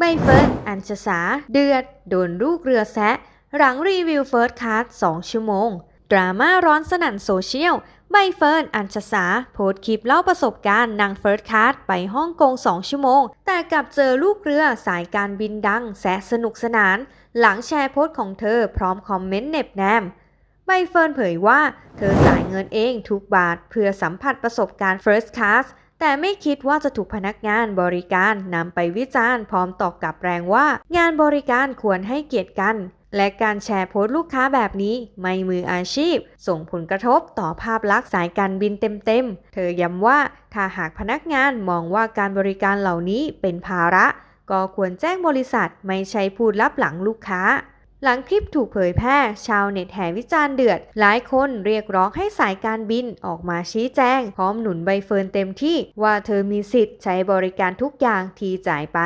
ใบเฟิร์นอัญชสา เดือด โดนลูกเรือแซะ หลังรีวิวเฟิร์สคลาส2ชั่วโมง ดราม่าร้อนสนั่นโซเชียล ใบเฟิร์นอัญชสา โพสต์คลิปเล่าประสบการณ์นั่งเฟิร์สคลาสไปฮ่องกง 2 ชั่วโมง แต่กลับเจอลูกเรือสายการบินดังแสะสนุกสนาน หลังแชร์โพสต์ของเธอพร้อมคอมเมนต์เน็บแนมใบเฟิร์นเผยว่า เธอจ่ายเงินเองทุกบาท เพื่อสัมผัสประสบการณ์ First Class แต่ไม่คิดว่าจะถูกพนักงานบริการนำไปวิจารณ์พร้อมตอบกลับแรงว่า งานบริการควรให้เกียรติกัน และการแชร์โพสต์ลูกค้าแบบนี้ไม่มืออาชีพ ส่งผลกระทบต่อภาพลักษณ์สายการบินเต็มๆ เธอย้ำว่าถ้าหากพนักงานมองว่าการบริการเหล่านี้เป็นภาระ ก็ควรแจ้งบริษัทไม่ใช่พูดลับหลังลูกค้า หลังคลิปถูกเผยแพร่ ชาวเน็ตแห่วิจารณ์เดือด หลายคนเรียกร้องให้สายการบินออกมาชี้แจง พร้อมหนุนใบเฟิร์นเต็มที่ว่าเธอมีสิทธิ์ใช้บริการทุกอย่างที่จ่ายไป